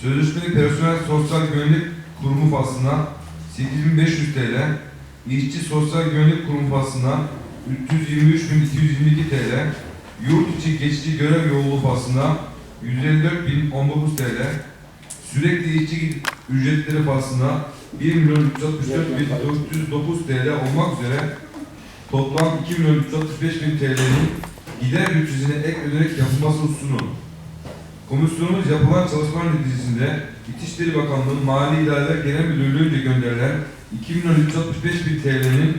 Sözleşmeli personel sosyal güvenlik kurumu faslına 8500 TL, işçi sosyal güvenlik kurumu faslına 323.222 TL, yurt içi geçici görev yoğunluğu faslına 154.019 TL, sürekli işçi ücretleri faslına 1 milyon 364.409 TL olmak üzere toplam 2 milyon 365 bin TL'nin gider bütçesine ek ödenek yapılması hususunu Komisyonumuz yapılan çalışmalar neticesinde İçişleri Bakanlığı Mali İdareler Genel Müdürlüğü'nce gönderilen 2 milyon 365 bin TL'nin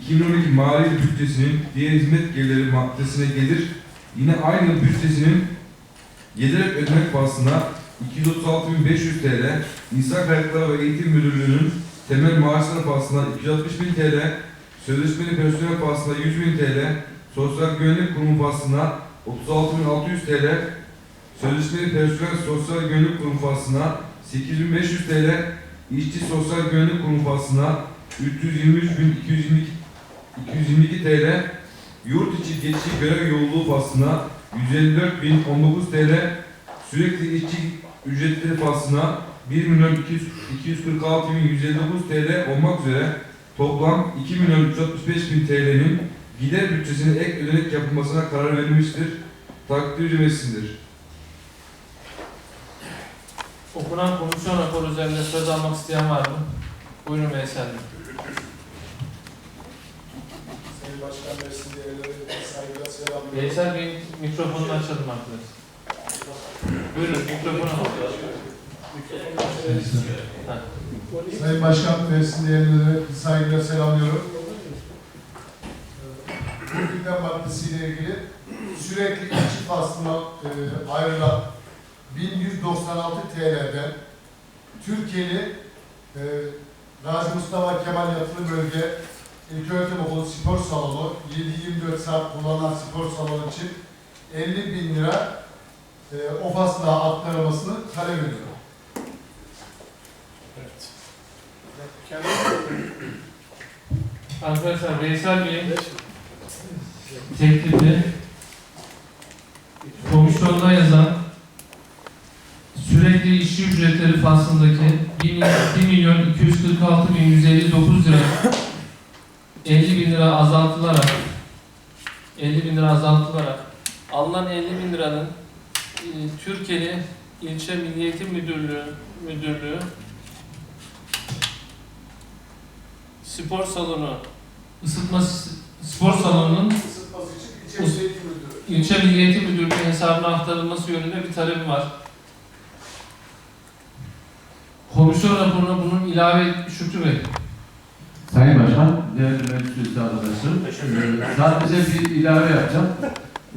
2012 mali bütçesinin diğer hizmet gelirleri maddesine gelir. Yine aynı bütçesinin giderek ödemek faslına 236.500 TL, İnsan Kaynakları ve Eğitim Müdürlüğü'nün temel maaşları faslına 260.000 TL, sözleşmeli personel faslına 100.000 TL, Sosyal Güvenlik Kurumu faslına 36.600 TL, Sözleşmeli personel sosyal güvenlik kurum faslına 8500 TL, işçi sosyal güvenlik kurum faslına 323.222 TL, yurt içi geçici görev yolluğu faslına 154.019 TL, sürekli işçi ücretleri faslına 1 milyon 246.159 TL olmak üzere toplam 2 milyon 365 bin TL'nin gider bütçesine ek ödenek yapılmasına karar verilmiştir. Takdir ücretindesindir. Okunan komisyon raporu üzerinde söz almak isteyen var mı? Buyurun Veysel Bey. Sayın Başkan ve siz diğerleri saygıyla selamlıyorum. Veysel Bey'in mikrofonunu açalım arkadaşlar. Buyurun mikrofonu. Ha. Sayın Başkan ve siz diğerleri saygıyla selamlıyorum. Bu gündem maddesiyle ilgili sürekli işçi faslına e, ayrılan 1196 TL'den Türkiye'li e, Gazi Mustafa Kemal Yatılı Bölge İlköğretim Okulu Spor Salonu 7-24 saat kullanılan spor salonu için 50 bin lira e, o fasla aktarılmasını talep ediyorum. Arkadaşlar Veysel Bey'in teklifi komisyonda yazan sürekli işçi ücretleri faslındaki 1 milyon 246 bin 159 lira 50 bin lira azaltılarak 50 bin lira azaltılarak alınan 50 bin liranın e, Türkiye'li ilçe Milli Eğitim Müdürlüğü Müdürlüğü spor salonu ısıtma spor salonunun ilçe eğitim müdürü. ilçe Milli Eğitim Müdürlüğü hesabına aktarılması yönünde bir talebim var. Komisyon raporuna bunun ilave Şükrü Bey. Sayın Başkan, değerli meclis üyesi arkadaşlarım, sadece bir ilave yapacağım.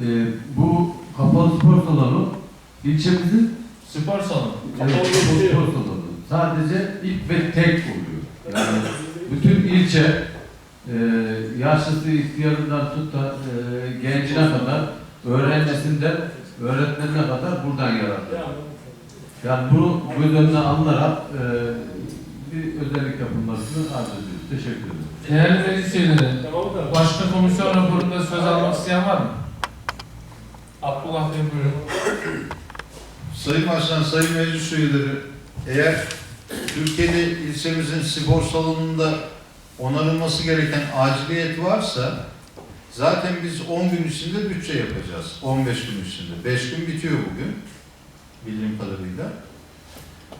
E, bu kapalı spor salonu ilçemizin Spor salonu. evet, spor salonu. Sadece ilk ve tek oluyor. Yani bütün ilçe e, yaşlısı ihtiyarından tut da e, gencine kadar, öğrencisinden öğretmenine kadar buradan yararlanıyor. Yani bunu göz önüne alınarak e, bir özellik yapılmasını arz ediyoruz. Teşekkür ederim. Değerli meclis üyeleri, başka komisyon raporunda söz almak isteyen var mı? Abdullah Bey buyurun. Sayın Başkan, Sayın Meclis Üyeleri, eğer Türkiye'de ilçemizin spor salonunda onarılması gereken aciliyet varsa zaten biz 10 gün içinde bütçe yapacağız. 15 gün içinde. 5 gün bitiyor bugün bildiğim kadarıyla.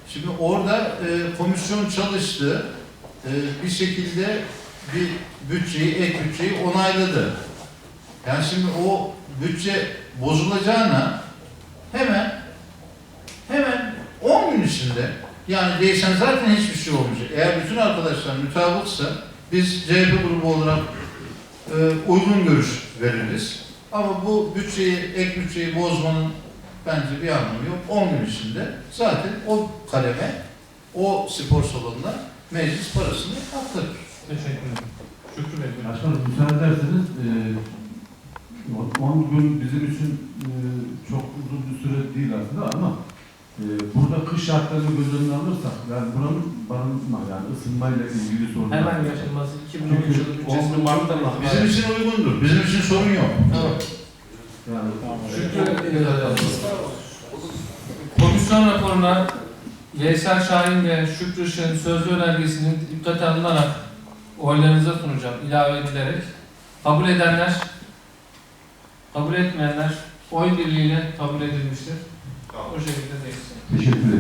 Şimdi orada e, komisyon çalıştı. E, bir şekilde bir bütçeyi, ek bütçeyi onayladı. Yani şimdi o bütçe bozulacağına hemen hemen 10 gün içinde yani değişen zaten hiçbir şey olmayacak. Eğer bütün arkadaşlar mutabıksa biz CHP grubu olarak e, uygun görüş veririz. Ama bu bütçeyi, ek bütçeyi bozmanın bence bir anlamı yok. 10 gün içinde zaten o kaleme, o spor salonuna meclis parasını aktarır. Teşekkür ederim. Şükrü Bey. Başkanım müsaade ederseniz e, 10 gün bizim için e, çok uzun bir süre değil aslında ama e, burada kış şartlarını göz önüne alırsak yani buranın barınma yani ısınmayla ilgili sorunlar. Hemen yaşanması 2013 yılı bütçesini Mart'ta? Bizim için uygundur. Bizim için sorun yok. Tamam. Yani Şükrü Bey, Komisyon raporuna Veysel Şahin ve Şükrü Işık'ın sözlü önergesinin dikkate alınarak oylarınıza sunacağım ilave edilerek. Kabul edenler, kabul etmeyenler oy birliğiyle kabul edilmiştir. O şekilde değilsin. Teşekkür ederim.